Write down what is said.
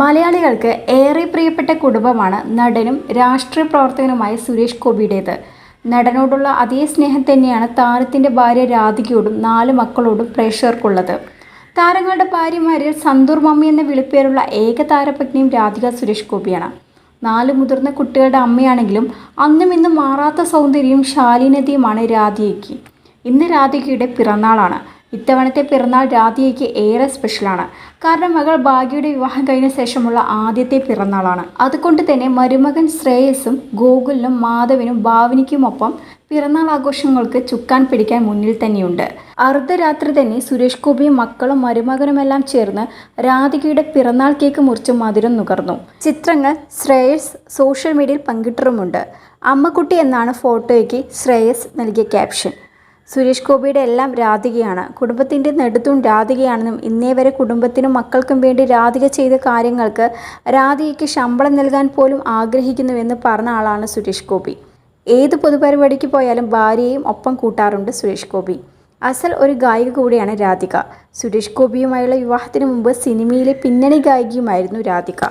മലയാളികൾക്ക് ഏറെ പ്രിയപ്പെട്ട കുടുംബമാണ് നടനും രാഷ്ട്രീയ പ്രവർത്തകനുമായ സുരേഷ് ഗോപിയുടേത്. നടനോടുള്ള അതേ സ്നേഹം തന്നെയാണ് താരത്തിന്റെ ഭാര്യ രാധികയോടും നാല് മക്കളോടും പ്രേക്ഷകർക്കുള്ളത്. താരങ്ങളുടെ ഭാര്യമാരിൽ സന്തൂർ മമ്മി എന്ന വിളിപ്പേരുള്ള ഏക താരപത്നിയും രാധിക സുരേഷ് ഗോപിയാണ്. നാല് മുതിർന്ന കുട്ടികളുടെ അമ്മയാണെങ്കിലും അന്നും ഇന്നും മാറാത്ത സൗന്ദര്യവും ശാലീനതയുമാണ് രാധികയ്ക്ക്. ഇന്ന് രാധികയുടെ പിറന്നാളാണ്. ഇത്തവണത്തെ പിറന്നാൾ രാധികയ്ക്ക് ഏറെ സ്പെഷ്യലാണ് കാരണം മകൾ ഭാഗ്യയുടെ വിവാഹം കഴിഞ്ഞ ശേഷമുള്ള ആദ്യത്തെ പിറന്നാളാണ്. അതുകൊണ്ട് തന്നെ മരുമകൻ ശ്രേയസും ഗോകുലിനും മാധവിനും ഭാവനിക്കുമൊപ്പം പിറന്നാൾ ആഘോഷങ്ങൾക്ക് ചുക്കാൻ പിടിക്കാൻ മുന്നിൽ തന്നെയുണ്ട്. അർദ്ധരാത്രി തന്നെ സുരേഷ് ഗോപിയും മക്കളും മരുമകനുമെല്ലാം ചേർന്ന് രാധികയുടെ പിറന്നാൾ കേക്ക് മുറിച്ച് മധുരം നുകർന്നു. ചിത്രങ്ങൾ ശ്രേയസ് സോഷ്യൽ മീഡിയയിൽ പങ്കിട്ടിട്ടുമുണ്ട്. അമ്മക്കുട്ടി എന്നാണ് ഫോട്ടോയ്ക്ക് ശ്രേയസ് നൽകിയ ക്യാപ്ഷൻ സുരേഷ് ഗോപിയുടെ എല്ലാം രാധികയാണ്. കുടുംബത്തിന്റെ നെടുത്തും രാധികയാണെന്നും ഇന്നേ വരെ കുടുംബത്തിനും മക്കൾക്കും വേണ്ടി രാധിക ചെയ്ത കാര്യങ്ങൾക്ക് രാധികയ്ക്ക് ശമ്പളം നൽകാൻ പോലും ആഗ്രഹിക്കുന്നുവെന്ന് പറഞ്ഞ ആളാണ് സുരേഷ് ഗോപി. ഏത് പൊതുപരിപാടിക്ക് പോയാലും ഭാര്യയെയും ഒപ്പം കൂട്ടാറുണ്ട് സുരേഷ് ഗോപി. അസൽ ഒരു ഗായിക കൂടിയാണ് രാധിക. സുരേഷ് ഗോപിയുമായുള്ള വിവാഹത്തിന് മുമ്പ് സിനിമയിലെ പിന്നണി ഗായികയുമായിരുന്നു രാധിക.